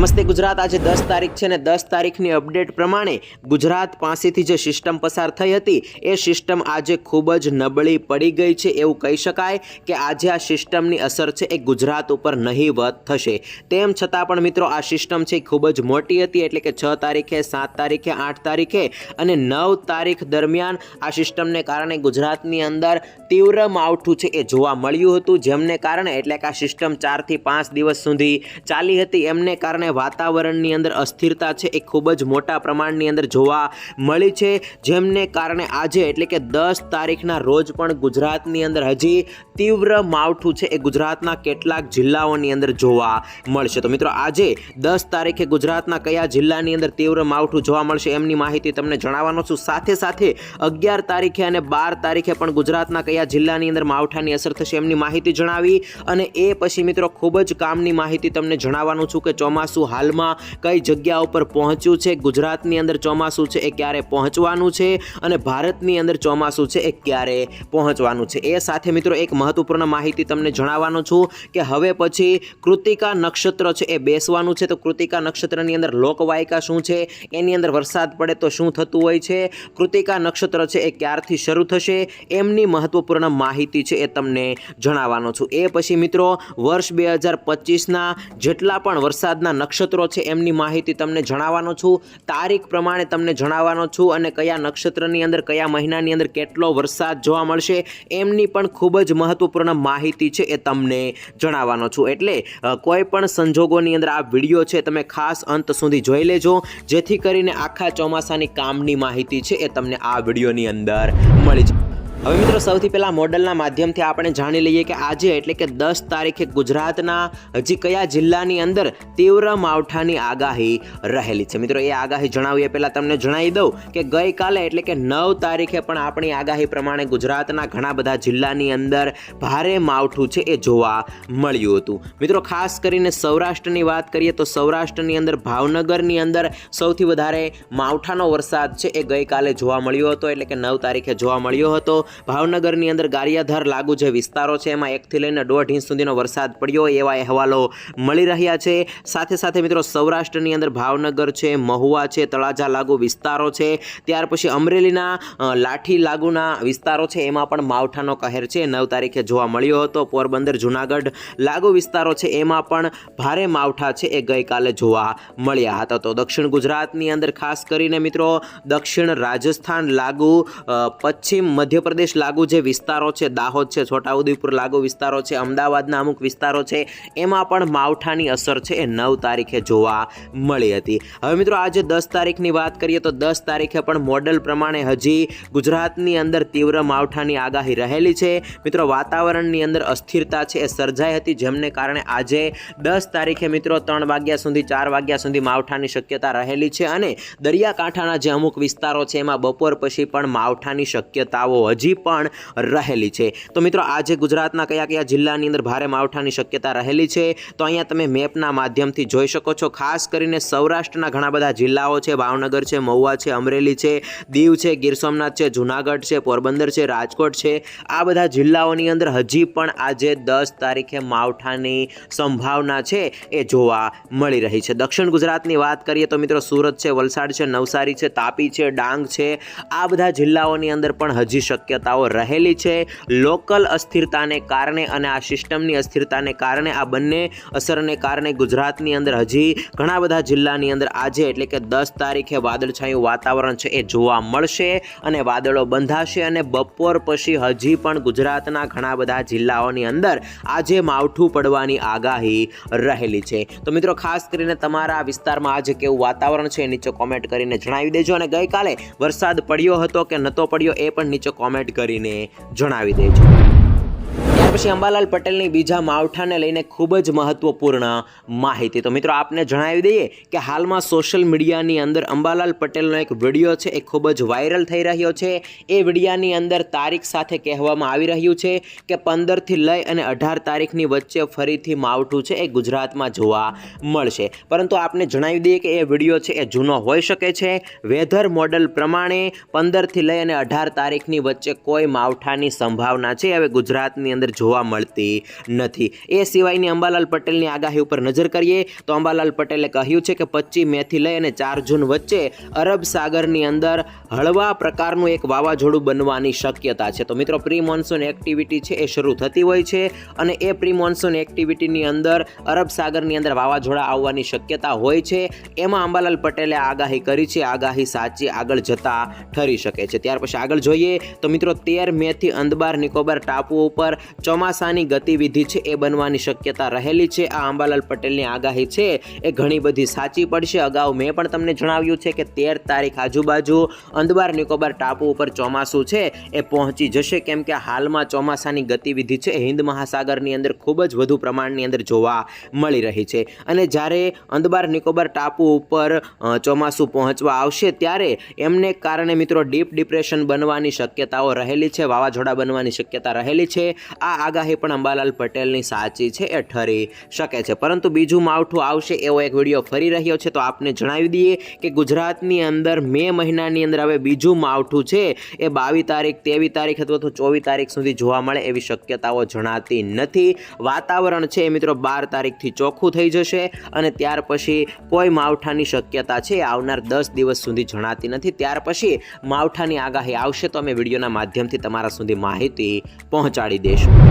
નમસ્તે ગુજરાત, આજે દસ તારીખ છે ને દસ તારીખની અપડેટ પ્રમાણે ગુજરાત પાસેથી જે સિસ્ટમ પસાર થઈ હતી, એ સિસ્ટમ આજે ખૂબ જ નબળી પડી ગઈ છે. એવું કહી શકાય કે આજે આ સિસ્ટમની અસર છે એ ગુજરાત ઉપર નહીવત થશે. તેમ છતાં પણ મિત્રો, આ સિસ્ટમ છે ખૂબ જ મોટી હતી, એટલે કે છ તારીખે, સાત તારીખે, આઠ તારીખે અને નવ તારીખ દરમિયાન આ સિસ્ટમને કારણે ગુજરાતની અંદર તીવ્ર માવઠું છે એ જોવા મળ્યું હતું. જેમને કારણે, એટલે કે આ સિસ્ટમ ચારથી પાંચ દિવસ સુધી ચાલી હતી, એમને કારણે વાતાવરણની અંદર અસ્થિરતા છે, એ ખૂબ જ મોટા પ્રમાણની અંદર જોવા મળી છે. જેમને કારણે આજે એટલે કે દસ તારીખના રોજ પણ ગુજરાતની અંદર હજી તીવ્ર માવઠું છે, એ ગુજરાતના કેટલાક જિલ્લાઓની અંદર જોવા મળશે. તો મિત્રો, આજે દસ તારીખે ગુજરાતના કયા જિલ્લાની અંદર તીવ્ર માવઠું જોવા મળશે એમની માહિતી તમને જણાવવાનો છું. સાથે સાથે અગિયાર તારીખે અને બાર તારીખે પણ ગુજરાતના કયા જિલ્લાની અંદર માવઠાની અસર થશે એમની માહિતી જણાવી અને એ પછી મિત્રો, ખૂબ જ કામની માહિતી તમને જણાવવાનું છું કે ચોમાસું હાલમાં કઈ જગ્યા ઉપર પહોંચ્યું છે? ગુજરાતની અંદર ચોમાસું છે એ ક્યારે પહોંચવાનું છે? અને ભારતની અંદર ચોમાસું છે એ ક્યારે પહોંચવાનું છે? એ સાથે મિત્રો એક મહત્વપૂર્ણ માહિતી તમને જણાવવાનું છું કે હવે પછી કૃતિકા નક્ષત્ર છે એ બેસવાનું છે. તો કૃતિકા નક્ષત્રની અંદર લોકવાયકા શું છે? એની અંદર વરસાદ પડે તો શું થતું હોય છે? કૃતિકા નક્ષત્ર છે એ ક્યારથી શરૂ થશે? એમની મહત્વપૂર્ણ માહિતી છે એ તમને જણાવવાનો છું. એ પછી મિત્રો વર્ષ બે હજાર પચીસના જેટલા પણ વરસાદના નક્ષત્રો છે એમની માહિતી તમને જણાવવાનો છું. તારીખ પ્રમાણે તમને જણાવવાનો છું અને કયા નક્ષત્રની અંદર, કયા મહિનાની અંદર કેટલો વરસાદ જોવા મળશે એમની પણ ખૂબ જ મહત્વપૂર્ણ માહિતી છે એ તમને જણાવવાનો છું. એટલે કોઈ પણ સંજોગોની અંદર આ વીડિયો છે તમે ખાસ અંત સુધી જોઈ લેજો, જેથી કરીને આખા ચોમાસાની કામની માહિતી છે એ તમને આ વિડીયોની અંદર મળી જાય. હવે મિત્રો, સૌથી પહેલાં મોડલના માધ્યમથી આપણે જાણી લઈએ કે આજે એટલે કે દસ તારીખે ગુજરાતના હજી કયા જિલ્લાની અંદર તીવ્ર માવઠાની આગાહી રહેલી છે. મિત્રો, એ આગાહી જણાવીએ. પહેલાં તમને જણાવી દઉં કે ગઈકાલે એટલે કે નવ તારીખે પણ આપણી આગાહી પ્રમાણે ગુજરાતના ઘણા બધા જિલ્લાની અંદર ભારે માવઠું છે એ જોવા મળ્યું હતું. મિત્રો, ખાસ કરીને સૌરાષ્ટ્રની વાત કરીએ તો સૌરાષ્ટ્રની અંદર, ભાવનગરની અંદર સૌથી વધારે માવઠાનો વરસાદ છે એ ગઈકાલે જોવા મળ્યો હતો. એટલે કે નવ તારીખે જોવા મળ્યો હતો. ભાવનગરની અંદર ગારિયાધાર લાગુ જે વિસ્તારો છે, એમાં એકથી લઈને દોઢ ઇંચ સુધીનો વરસાદ પડ્યો એવા અહેવાલો મળી રહ્યા છે. સાથે સાથે મિત્રો સૌરાષ્ટ્રની અંદર ભાવનગર છે, મહુવા છે, તળાજા લાગુ વિસ્તારો છે. ત્યાર પછી અમરેલીના લાઠી લાગુના વિસ્તારો છે, એમાં પણ માવઠાનો કહેર છે. નવ તારીખે જોવા મળ્યો હતો. પોરબંદર, જુનાગઢ લાગુ વિસ્તારો છે, એમાં પણ ભારે માવઠા છે એ ગઈકાલે જોવા મળ્યા હતા. તો દક્ષિણ ગુજરાતની અંદર ખાસ કરીને મિત્રો દક્ષિણ રાજસ્થાન લાગુ પશ્ચિમ મધ્યપ્રદેશ લાગુ જે વિસ્તારો છે, દાહોદ છે, છોટાઉદેપુર લાગુ વિસ્તારો છે, અમદાવાદના અમુક વિસ્તારો છે, એમાં પણ માવઠાની અસર છે એ નવ તારીખે જોવા મળી હતી. હવે મિત્રો આજે દસ તારીખની વાત કરીએ તો દસ તારીખે પણ મોડલ પ્રમાણે હજી ગુજરાતની અંદર તીવ્ર માવઠાની આગાહી રહેલી છે. મિત્રો, વાતાવરણની અંદર અસ્થિરતા છે એ સર્જાઈ હતી, જેમને કારણે આજે દસ તારીખે મિત્રો ત્રણ વાગ્યા સુધી, ચાર વાગ્યા સુધી માવઠાની શક્યતા રહેલી છે અને દરિયાકાંઠાના જે અમુક વિસ્તારો છે, એમાં બપોર પછી પણ માવઠાની શક્યતાઓ હજી પણ રહેલી છે. તો મિત્રો, આજે ગુજરાતના કયા કયા જિલ્લાની અંદર ભારે માવઠાની શક્યતા રહેલી છે? તો અહીંયા તમે મેપના માધ્યમથી જોઈ શકો છો. ખાસ કરીને સૌરાષ્ટ્રના ઘણા બધા જિલ્લાઓ છે. ભાવનગર છે, મહુવા છે, અમરેલી છે, દીવ છે, ગીર સોમનાથ છે, જુનાગઢ છે, પોરબંદર છે, રાજકોટ છે. આ બધા જિલ્લાઓની અંદર હજી પણ આજે દસ તારીખે માવઠાની સંભાવના છે એ જોવા મળી રહી છે. દક્ષિણ ગુજરાતની વાત કરીએ તો મિત્રો, સુરત છે, વલસાડ છે, નવસારી છે, તાપી છે, ડાંગ છે. આ બધા જિલ્લાઓની અંદર પણ હજી શક્યતાઓ રહેલી છે. લોકલ અસ્થિરતાને કારણે અને આ સિસ્ટમની અસ્થિરતાને કારણે આ બંને અસરને કારણે ગુજરાતની અંદર હજી ઘણા બધા જિલ્લાની અંદર આજે એટલે કે દસ તારીખે વાદળછાયું વાતાવરણ છે એ જોવા મળશે અને વાદળો બંધાશે અને બપોર પછી હજી પણ ગુજરાતના ઘણા બધા જિલ્લાઓની અંદર આજે માવઠું પડવાની આગાહી રહેલી છે. તો મિત્રો, ખાસ કરીને તમારા વિસ્તારમાં આજે કેવું વાતાવરણ છે નીચે કોમેન્ટ કરીને જણાવી દેજો અને ગઈકાલે વરસાદ પડ્યો હતો કે નહોતો પડ્યો એ પણ નીચે કોમેન્ટ કરીને જણાવી દેજો. પછી અંબાલાલ પટેલની બીજા માવઠાને લઈને ખૂબ જ મહત્વપૂર્ણ માહિતી. તો મિત્રો, આપને જણાવી દઈએ કે હાલમાં સોશિયલ મીડિયાની અંદર અંબાલાલ પટેલનો એક વીડિયો છે, એ ખૂબ જ વાયરલ થઈ રહ્યો છે. એ વિડીયાની અંદર તારીખ સાથે કહેવામાં આવી રહ્યું છે કે પંદરથી લઈ અને અઢાર તારીખની વચ્ચે ફરીથી માવઠું છે, એ ગુજરાતમાં જોવા મળશે. પરંતુ આપને જણાવી દઈએ કે એ વીડિયો છે, એ જૂનો હોઈ શકે છે. વેધર મોડલ પ્રમાણે પંદરથી લઈ અને અઢાર તારીખની વચ્ચે કોઈ માવઠાની સંભાવના છે. હવે ગુજરાતની અંદર જોવા મળતી નથી. એ સિવાયની અંબાલાલ પટેલની આગાહી ઉપર નજર કરીએ તો અંબાલાલ પટેલે કહ્યું છે કે પચીસ મેથી લઈ અને ચાર જૂન વચ્ચે અરબ સાગરની અંદર હળવા પ્રકારનું એક વાવાઝોડું બનવાની શક્યતા છે. તો મિત્રો, પ્રી મોન્સૂન એક્ટિવિટી છે એ શરૂ થતી હોય છે અને એ પ્રી મોન્સૂન એક્ટિવિટીની અંદર અરબ સાગરની અંદર વાવાઝોડા આવવાની શક્યતા હોય છે. એમાં અંબાલાલ પટેલે આગાહી કરી છે. આગાહી સાચી, આગળ જતા ઠરી શકે છે. ત્યાર પછી આગળ જોઈએ તો મિત્રો, તેર મેથી અંદબાર નિકોબાર ટાપુ ઉપર ચોમાસાની ગતિવિધિ છે એ બનવાની શક્યતા રહેલી છે. આ અંબાલાલ પટેલની આગાહી છે એ ઘણી બધી સાચી પડશે. અગાઉ મેં પણ તમને જણાવ્યું છે કે તેર તારીખ આજુબાજુ અંદબાર નિકોબાર ટાપુ ઉપર ચોમાસું છે એ પહોંચી જશે. કેમ કે હાલમાં ચોમાસાની ગતિવિધિ છે હિન્દ મહાસાગરની અંદર ખૂબ જ વધુ પ્રમાણની અંદર જોવા મળી રહી છે. અને જ્યારે અંદબાર નિકોબાર ટાપુ ઉપર ચોમાસું પહોંચવા આવશે ત્યારે એમને કારણે મિત્રો ડીપ ડિપ્રેશન બનવાની શક્યતાઓ રહેલી છે, વાવાઝોડા બનવાની શક્યતા રહેલી છે. આ આગાહી પણ અંબાલાલ પટેલની સાચી છે, એ ઠરી શકે છે. પરંતુ બીજું માવઠું આવશે એવો એક વીડિયો ફરી રહ્યો છે, તો આપને જણાવી દઈએ કે ગુજરાતની અંદર મે મહિનાની અંદર હવે બીજું માવઠું છે, એ બાવીસ તારીખ તેવીસ તારીખ અથવા તો ચોવીસ તારીખ સુધી જોવા મળે એવી શક્યતાઓ જણાતી નથી. વાતાવરણ છે એ મિત્રો બાર તારીખથી ચોખ્ખું થઈ જશે અને ત્યાર પછી કોઈ માવઠાની શક્યતા છે આવનાર દસ દિવસ સુધી જણાતી નથી. ત્યાર પછી માવઠાની આગાહી આવશે તો અમે વિડીયોના માધ્યમથી તમારા સુધી માહિતી પહોંચાડી દઈશું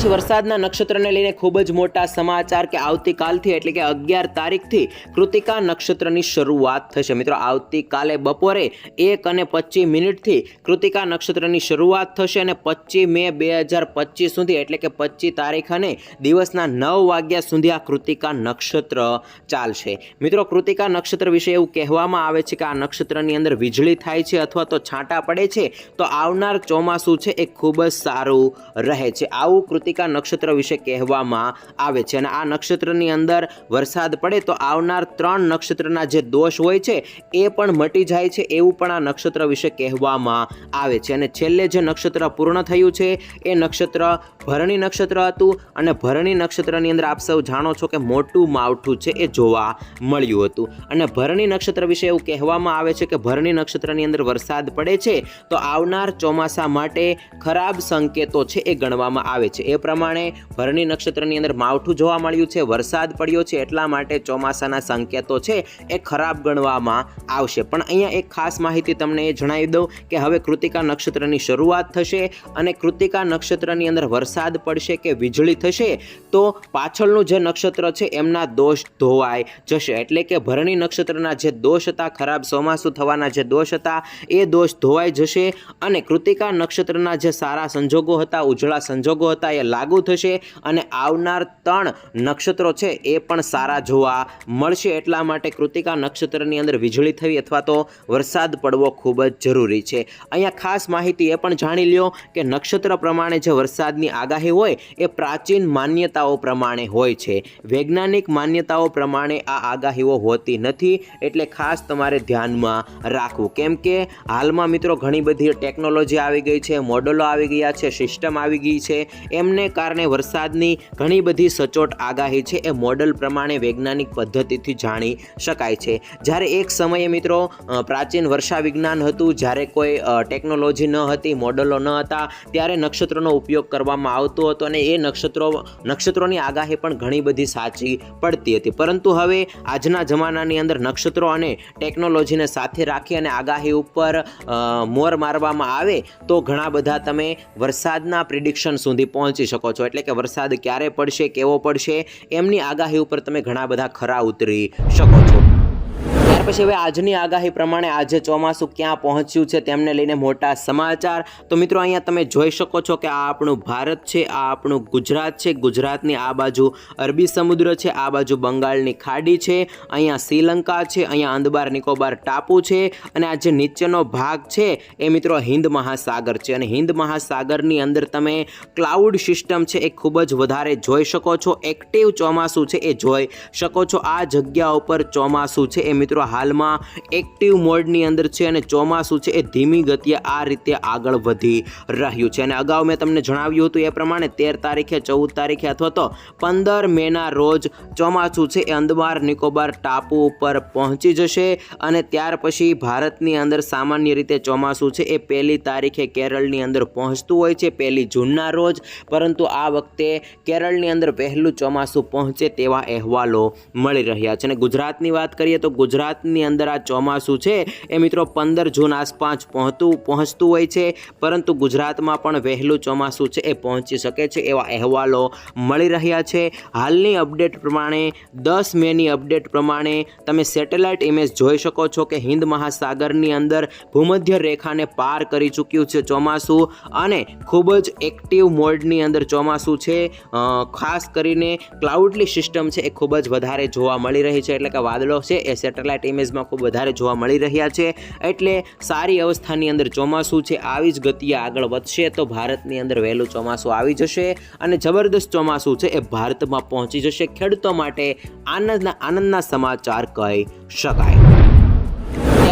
પછી વરસાદના નક્ષત્રને લઈને ખૂબ જ મોટા સમાચાર કે આવતીકાલથી એટલે કે અગિયાર તારીખથી કૃતિકા નક્ષત્રની શરૂઆત થશે. મિત્રો, આવતીકાલે બપોરે એક અને પચીસ મિનિટથી કૃતિકા નક્ષત્રની શરૂઆત થશે અને પચીસ મે બે હજાર પચીસ સુધી એટલે કે પચીસ તારીખ અને દિવસના નવ વાગ્યા સુધી આ કૃતિકા નક્ષત્ર ચાલશે. મિત્રો, કૃતિકા નક્ષત્ર વિશે એવું કહેવામાં આવે છે કે આ નક્ષત્રની અંદર વીજળી થાય છે અથવા તો છાંટા પડે છે, તો આવનાર ચોમાસું છે એ ખૂબ જ સારું રહે છે. આવું કૃતિકા નક્ષત્ર વિશે કહેવામાં આવે છે. અને આ નક્ષત્રની અંદર વરસાદ પડે તો આવનાર ત્રણ નક્ષત્રના જે દોષ હોય છે, એ પણ મટી જાય છે એવું પણ આ નક્ષત્ર વિશે કહેવામાં આવે છે. અને છેલ્લે જે નક્ષત્ર પૂર્ણ થયું છે, એ નક્ષત્ર ભરણી નક્ષત્ર હતું. અને ભરણી નક્ષત્રની અંદર આપ સૌ જાણો છો કે મોટું માવઠું છે, એ જોવા મળ્યું હતું. અને ભરણી નક્ષત્ર વિશે એવું કહેવામાં આવે છે કે ભરણી નક્ષત્રની અંદર વરસાદ પડે છે, તો આવનાર ચોમાસા માટે ખરાબ સંકેતો છે એ ગણવામાં આવે છે. એ પ્રમાણે ભરણી નક્ષત્રની અંદર માવઠું જોવા મળ્યું છે, વરસાદ પડ્યો છે, એટલા માટે ચોમાસાના સંકેતો છે એ ખરાબ ગણવામાં આવશે. પણ અહીંયા એક ખાસ માહિતી તમને એ જણાવી દઉં કે હવે કૃતિકા નક્ષત્રની શરૂઆત થશે અને કૃતિકા નક્ષત્રની અંદર વરસાદ પડશે કે વીજળી થશે, તો પાછળનું જે નક્ષત્ર છે એમના દોષ ધોવાઈ જશે. એટલે કે ભરણી નક્ષત્રના જે દોષ હતા, ખરાબ ચોમાસું થવાના જે દોષ હતા, એ દોષ ધોવાઈ જશે અને કૃતિકા નક્ષત્રના જે સારા સંજોગો હતા, ઉજળા સંજોગો હતા એ લાગુ થશે અને આવનાર ત્રણ નક્ષત્રો છે એ પણ સારા જોવા મળશે. એટલા માટે કૃતિકા નક્ષત્રની અંદર વીજળી થવી અથવા તો વરસાદ પડવો ખૂબ જ જરૂરી છે. અહીંયા ખાસ માહિતી એ પણ જાણી લ્યો કે નક્ષત્ર પ્રમાણે જે વરસાદની આગાહી હોય એ પ્રાચીન માન્યતાઓ પ્રમાણે હોય છે. વૈજ્ઞાનિક માન્યતાઓ પ્રમાણે આ આગાહીઓ હોતી નથી એટલે ખાસ તમારે ધ્યાનમાં રાખવું. કેમ કે હાલમાં મિત્રો ઘણી બધી ટેકનોલોજી આવી ગઈ છે, મોડલો આવી ગયા છે, સિસ્ટમ આવી ગઈ છે. એમને કારણે વરસાદની ઘણી બધી સચોટ આગાહી છે એ મોડલ પ્રમાણે વૈજ્ઞાનિક પદ્ધતિથી જાણી શકાય છે. જ્યારે એક સમયે મિત્રો પ્રાચીન વર્ષા વિજ્ઞાન હતું, જ્યારે કોઈ ટેકનોલોજી ન હતી, મોડલો ન હતા, ત્યારે નક્ષત્રોનો ઉપયોગ કરવામાં આવતો હતો અને એ નક્ષત્રો, નક્ષત્રોની આગાહી પણ ઘણી બધી સાચી પડતી હતી. પરંતુ હવે આજના જમાનાની અંદર નક્ષત્રો અને ટેકનોલોજીને સાથે રાખી અને આગાહી ઉપર મોર મારવામાં આવે, તો ઘણા બધા તમે વરસાદના પ્રિડિક્શન સુધી પહોંચી શકો છો. એટલે કે વરસાદ ક્યારે પડશે, કેવો પડશે, એમની આગાહી ઉપર તમે ઘણા બધા ખરા ઉતરી શકો છો. ત્યાર પછી હવે આજની આગાહી પ્રમાણે આજે ચોમાસું ક્યાં પહોંચ્યું છે તેમને લઈને મોટા સમાચાર. તો મિત્રો, અહીંયા તમે જોઈ શકો છો કે આ આપણું ભારત છે, આ આપણું ગુજરાત છે. ગુજરાતની આ બાજુ અરબી સમુદ્ર છે, આ બાજુ બંગાળની ખાડી છે, અહીંયા શ્રીલંકા છે, અહીંયા અંદબાર નિકોબાર ટાપુ છે અને આ જે નીચેનો ભાગ છે એ મિત્રો હિન્દ મહાસાગર છે. અને હિન્દ મહાસાગરની અંદર તમે ક્લાઉડ સિસ્ટમ છે એ ખૂબ જ વધારે જોઈ શકો છો. એક્ટિવ ચોમાસું છે એ જોઈ શકો છો. આ જગ્યા ઉપર ચોમાસું છે એ મિત્રો હાલમાં એક્ટિવ મોડની અંદર છે અને ચોમાસું છે એ ધીમી ગતિએ આ રીતે આગળ વધી રહ્યું છે. અને અગાઉ મેં તમને જણાવ્યું હતું એ પ્રમાણે તેર તારીખે, ચૌદ તારીખે અથવા તો પંદર મેના રોજ ચોમાસું છે એ અંદમાર નિકોબાર ટાપુ ઉપર પહોંચી જશે. અને ત્યાર પછી ભારતની અંદર સામાન્ય રીતે ચોમાસું છે એ પહેલી તારીખે કેરળની અંદર પહોંચતું હોય છે, પહેલી જૂનના રોજ. પરંતુ આ વખતે કેરળની અંદર વહેલું ચોમાસું પહોંચે તેવા અહેવાલો મળી રહ્યા છે. અને ગુજરાતની વાત કરીએ તો ગુજરાતની અંદર આ ચોમાસું છે, એ મિત્રો પંદર જૂન આસપાસ પહોંચતું પહોંચતું હોય છે. પરંતુ ગુજરાતમાં પણ વહેલું ચોમાસું છે એ પહોંચી શકે છે એવા અહેવાલો મળી રહ્યા છે. હાલની અપડેટ પ્રમાણે, દસ મેની અપડેટ પ્રમાણે તમે સેટેલાઇટ ઇમેજ જોઈ શકો છો કે હિન્દ મહાસાગરની અંદર ભૂમધ્ય રેખાને પાર કરી ચૂક્યું છે ચોમાસું અને ખૂબ જ એક્ટિવ મોડની અંદર ચોમાસું છે. ખાસ કરીને ક્લાઉડલી સિસ્ટમ છે એ ખૂબ જ વધારે જોવા મળી રહી છે. એટલે કે વાદળો છે એ સેટેલાઇટ ઇમેજમાં ખૂબ વધારે જોવા મળી રહ્યા છે. એટલે સારી અવસ્થાની અંદર ચોમાસું છે, આવી જ ગતિએ આગળ વધશે તો ભારતની અંદર વહેલું ચોમાસું આવી જશે અને જબરદસ્ત ચોમાસું છે એ ભારતમાં પહોંચી જશે. ખેડૂતો માટે આનંદના આનંદના સમાચાર કહી શકાય.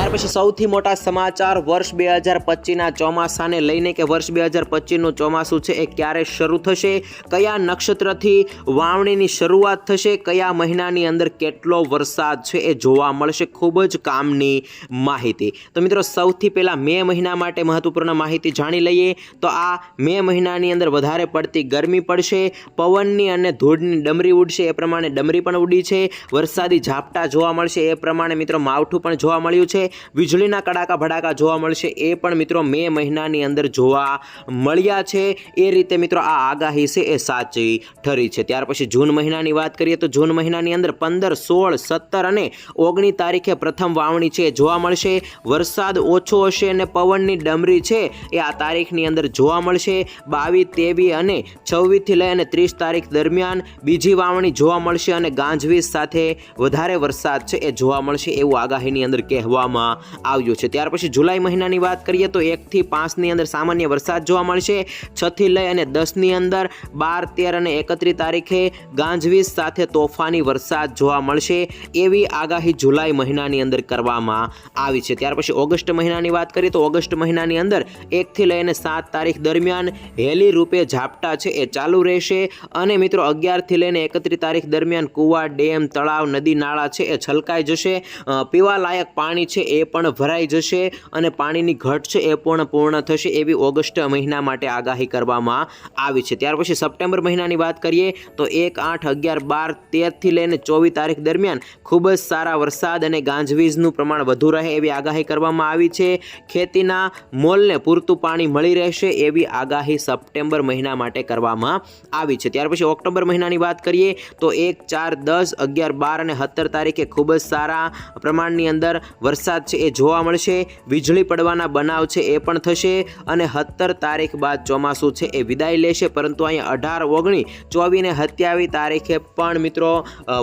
ત્યાર પછી સૌથી મોટા સમાચાર વર્ષ બે હજાર પચીસના ચોમાસાને લઈને કે વર્ષ બે હજાર પચીસનું ચોમાસું છે એ ક્યારે શરૂ થશે? કયા નક્ષત્રથી વાવણીની શરૂઆત થશે? કયા મહિનાની અંદર કેટલો વરસાદ છે એ જોવા મળશે? ખૂબ જ કામની માહિતી. તો મિત્રો, સૌથી પહેલાં મે મહિના માટે મહત્વપૂર્ણ માહિતી જાણી લઈએ તો આ મે મહિનાની અંદર વધારે પડતી ગરમી પડશે, પવનની અને ધૂળની ડમરી ઉડશે, એ પ્રમાણે ડમરી પણ ઉડી છે, વરસાદી ઝાપટા જોવા મળશે, એ પ્રમાણે મિત્રો માવઠું પણ જોવા મળ્યું છે. વીજળીના કડાકા ભડાકા જોવા મળશે. એ પણ મિત્રો મે મહિનાની અંદર જોવા મળ્યા છે. એ રીતે મિત્રો આ આગાહી છે એ સાચી ઠરી છે. ત્યાર પછી જૂન મહિનાની વાત કરીએ તો જૂન મહિનાની અંદર પંદર, સોળ, સત્તર અને ઓગણી તારીખે પ્રથમ વાવણી છે જોવા મળશે. વરસાદ ઓછો હશે અને પવનની ડમરી છે એ આ તારીખની અંદર જોવા મળશે. બાવીસ તેવીસ અને છવ્વીસથી લઈ અને ત્રીસ તારીખ દરમિયાન બીજી વાવણી જોવા મળશે અને ગાંજવીજ સાથે વધારે વરસાદ છે એ જોવા મળશે એવું આગાહીની અંદર કહેવામાં આવ્યું છે. ત્યાર પછી જુલાઈ મહિનાની વાત કરીએ તો એકથી પાંચની અંદર સામાન્ય વરસાદ જોવા મળશે. છથી લઈ અને દસની અંદર બાર, તેર અને એકત્રીસ તારીખે ગાંજવીજ સાથે તોફાની વરસાદ જોવા મળશે. એવી આગાહી જુલાઈ મહિનાની અંદર કરવામાં આવી છે. ત્યાર પછી ઓગસ્ટ મહિનાની વાત કરીએ તો ઓગસ્ટ મહિનાની અંદર એકથી લઈને સાત તારીખ દરમિયાન હેલી રૂપે ઝાપટા છે એ ચાલુ રહેશે. અને મિત્રો અગિયારથી લઈને એકત્રીસ તારીખ દરમિયાન કુવા ડેમ, તળાવ, નદી, નાળા છે એ છલકાઈ જશે. પીવાલાયક પાણી છે એ પણ ભરાઈ જશે અને પાણીની ઘટ છે એ પણ પૂર્ણ થશે એવી ઓગસ્ટ મહિના માટે આગાહી કરવામાં આવી છે. ત્યાર પછી સપ્ટેમ્બર મહિનાની વાત કરીએ તો એક આઠ અગિયાર બાર તેરથી લઈને ચોવીસ તારીખ દરમિયાન ખૂબ જ સારા વરસાદ અને ગાંજવીજનું પ્રમાણ વધુ રહે એવી આગાહી કરવામાં આવી છે. ખેતીના મોલને પૂરતું પાણી મળી રહેશે એવી આગાહી સપ્ટેમ્બર મહિના માટે કરવામાં આવી છે. ત્યાર પછી ઓક્ટોબર મહિનાની વાત કરીએ તો એક ચાર દસ અગિયાર બાર અને સત્તર તારીખે ખૂબ જ સારા પ્રમાણની અંદર વરસાદ છે, એ જોવા મળશે. વીજળી પડવાના બનાવ છે, એ પણ થશે અને સત્તર તારીખ બાદ ચોમાસું છે, એ વિદાય લેશે. પરંતુ અહીંયા અઢાર ઓગણી ચોવીસ ને સત્યાવીસ તારીખે પણ મિત્રો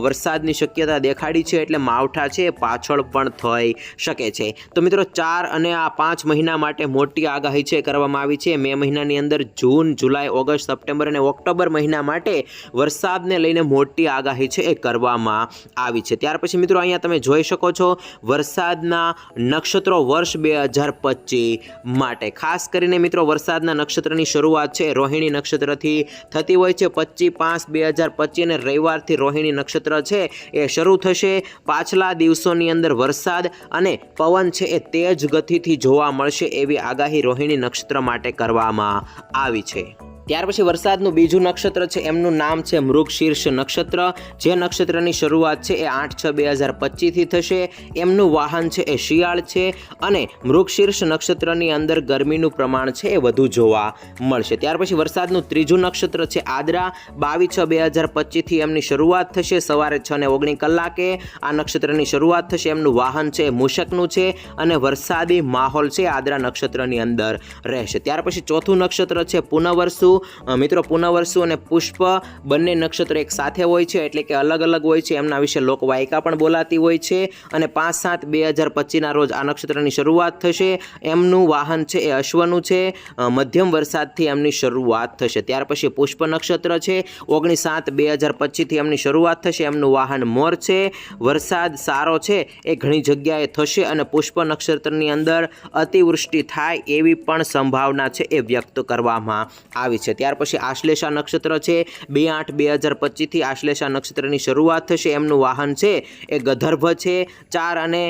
વરસાદની શક્યતા દેખાડી છે એટલે માવઠા છે પાછળ પણ થઈ શકે છે. તો મિત્રો, ચાર અને આ પાંચ મહિના માટે મોટી આગાહી છે, કરવામાં આવી છે. મે મહિનાની અંદર જૂન, જુલાઈ, ઓગસ્ટ, સપ્ટેમ્બર અને ઓક્ટોબર મહિના માટે વરસાદને લઈને મોટી આગાહી છે, એ કરવામાં આવી છે. ત્યાર પછી મિત્રો, અહીંયા તમે જોઈ શકો છો, વરસાદના નક્ષત્રો વર્ષ બે હજાર પચીસ માટે. ખાસ કરીને મિત્રો, વરસાદના નક્ષત્રની શરૂઆત છે. રોહિણી નક્ષત્રથી થતી હોય છે પચીસ પાંચ બે હજાર પચીસ અને રવિવારથી રોહિણી નક્ષત્ર છે એ શરૂ થશે. પાછલા દિવસોની અંદર વરસાદ અને પવન છે એ તેજ ગતિથી જોવા મળશે એવી આગાહી રોહિણી નક્ષત્ર માટે કરવામાં આવી છે. ત્યાર પછી વરસાદનું બીજું નક્ષત્ર છે, એમનું નામ છે મૃગશીર્ષ નક્ષત્ર. જે નક્ષત્રની શરૂઆત છે એ આઠ છ બે હજાર પચીસથી થશે. એમનું વાહન છે એ શિયાળ છે અને મૃગશીર્ષ નક્ષત્રની અંદર ગરમીનું પ્રમાણ છે એ વધુ જોવા મળશે. ત્યાર પછી વરસાદનું ત્રીજું નક્ષત્ર છે આદરા. બાવીસ છ બે હજાર પચીસથી એમની શરૂઆત થશે સવારે છ ને ઓગણીસ કલાકે. આ નક્ષત્રની શરૂઆત થશે, એમનું વાહન છે એ મૂષકનું છે અને વરસાદી માહોલ છે આદરા નક્ષત્રની અંદર રહેશે. ત્યાર પછી ચોથું નક્ષત્ર છે પુનઃવર્ષુ. મિત્રો પુનઃવર્ષુ અને પુષ્પ બંને નક્ષત્ર એક સાથે હોય છે, એટલે કે અલગ અલગ હોય છે. એમના વિશે લોકવાયકા પણ બોલાતી હોય છે અને પાંચ સાત બે હજાર પચીસના રોજ આ નક્ષત્રની શરૂઆત થશે. એમનું વાહન છે એ અશ્વનું છે. મધ્યમ વરસાદથી એમની શરૂઆત થશે. ત્યાર પછી પુષ્પ નક્ષત્ર છે. ઓગણીસ સાત બે હજાર પચીસથી એમની શરૂઆત થશે. એમનું વાહન મોર છે. વરસાદ સારો છે. એ ઘણી જગ્યાએ થશે અને પુષ્પ નક્ષત્રની અંદર અતિવૃષ્ટિ થાય એવી પણ સંભાવના છે એ વ્યક્ત કરવામાં આવી છે. ત્યાર પછી આશ્લેષા નક્ષત્ર છે. બે આઠ બે હજાર પચીસથી આશ્લેષા નક્ષત્રની શરૂઆત થશે. એમનું વાહન છે એ ગધર્ભ છે. ચાર અને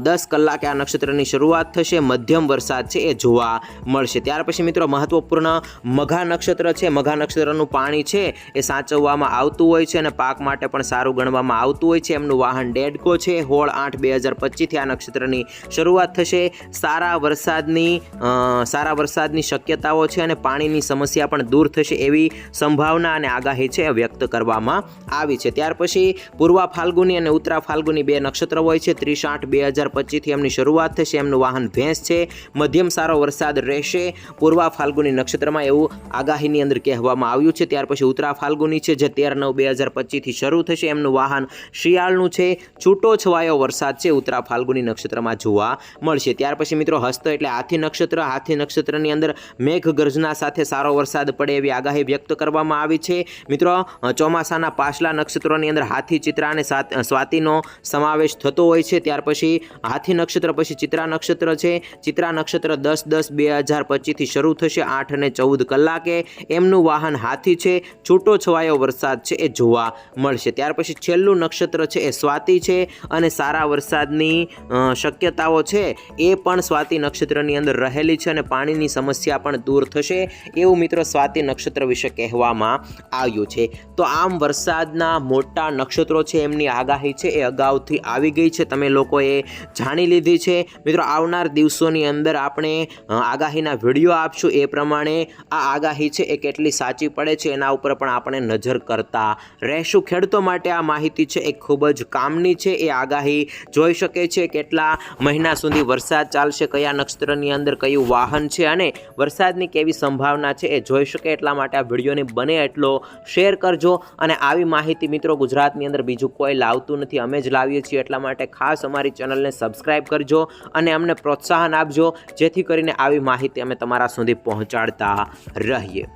દસ કલાકે આ નક્ષત્રની શરૂઆત થશે. મધ્યમ વરસાદ છે એ જોવા મળશે. ત્યાર પછી મિત્રો મહત્વપૂર્ણ મઘા નક્ષત્ર છે. મઘા નક્ષત્રનું પાણી છે એ સાચવવામાં આવતું હોય છે અને પાક માટે પણ સારું ગણવામાં આવતું હોય છે. એમનું વાહન ડેડકો છે. હોળ આઠ બે હજાર પચીસથી આ નક્ષત્રની શરૂઆત થશે. સારા વરસાદની સારા વરસાદની શક્યતાઓ છે અને પાણીની સમસ્યા પણ દૂર થશે એવી સંભાવના અને આગાહી છે વ્યક્ત કરવામાં આવી છે. ત્યાર પછી પૂર્વા ફાલ્ગુની અને ઉત્તરા ફાલ્ગુની બે નક્ષત્ર હોય છે. ત્રીસ આઠ બે હજાર પચીસથી એમની શરૂઆત થશે. એમનું વાહન ભેંસ છે. મધ્યમ સારો વરસાદ રહેશે. પૂર્વા ફાલ્ગુની નક્ષત્રમાં એવું આગાહીની અંદર કહેવામાં આવ્યું છે. ત્યાર પછી ઉત્તરા ફાલ્ગુની છે, જે તેર નવ બે હજાર પચીસથી શરૂ થશે. એમનું વાહન શિયાળનું છે. છૂટો છવાયો વરસાદ છે ઉત્તરા ફાલ્ગુની નક્ષત્રમાં જોવા મળશે. ત્યાર પછી મિત્રો હસ્ત એટલે હાથી નક્ષત્ર. હાથી નક્ષત્રની અંદર મેઘ ગર્જના સાથે સારો વરસાદ પડે એવી આગાહી વ્યક્ત કરવામાં આવી છે. મિત્રો ચોમાસાના પાછલા નક્ષત્રોની અંદર હાથી, ચિત્રા અને સ્વાતિનો સમાવેશ થતો હોય છે. ત્યાર પછી હાથી નક્ષત્ર, પછી ચિત્રા નક્ષત્ર છે. ચિત્રા નક્ષત્ર દસ દસ બે હજાર પચીસથી શરૂ થશે આઠ અને ચૌદ કલાકે. એમનું વાહન હાથી છે. છૂટો છવાયો વરસાદ છે એ જોવા મળશે. ત્યાર પછી છેલ્લું નક્ષત્ર છે એ સ્વાતિ છે અને સારા વરસાદની શક્યતાઓ છે એ પણ સ્વાતિ નક્ષત્રની અંદર રહેલી છે અને પાણીની સમસ્યા પણ દૂર થશે. એવું મિત્રો સ્વાતિ નક્ષત્ર વિશે કહેવામાં આવ્યું છે. તો આમ વરસાદના મોટા નક્ષત્રો છે એમની આગાહી છે, એ અગાઉથી આવી ગઈ છે. તમે લોકોએ જાણી લીધી છે. મિત્રો, આવનાર દિવસોની અંદર આપણે આગાહીના વીડિયો આપશું. એ પ્રમાણે આ આગાહી છે એ કેટલી સાચી પડે છે એના ઉપર પણ આપણે નજર કરતા રહેશું. ખેડૂતો માટે આ માહિતી છે એ ખૂબ જ કામની છે. એ આગાહી જોઈ શકે છે કેટલા મહિના સુધી વરસાદ ચાલશે, કયા નક્ષત્રની અંદર કયું વાહન છે અને વરસાદની કેવી સંભાવના છે એ જોઈ શકે એટલા માટે આ વિડીયોને બને એટલો શેર કરજો અને આવી માહિતી મિત્રો ગુજરાતની અંદર બીજું કોઈ લાવતું નથી. અમે જ લાવીએ છીએ એટલા માટે ખાસ અમારી ચેનલને સબસ્ક્રાઈબ કરજો અને અમને પ્રોત્સાહન આપજો, જેથી કરીને આવી માહિતી અમે તમારા સુધી પહોંચાડતા રહીએ.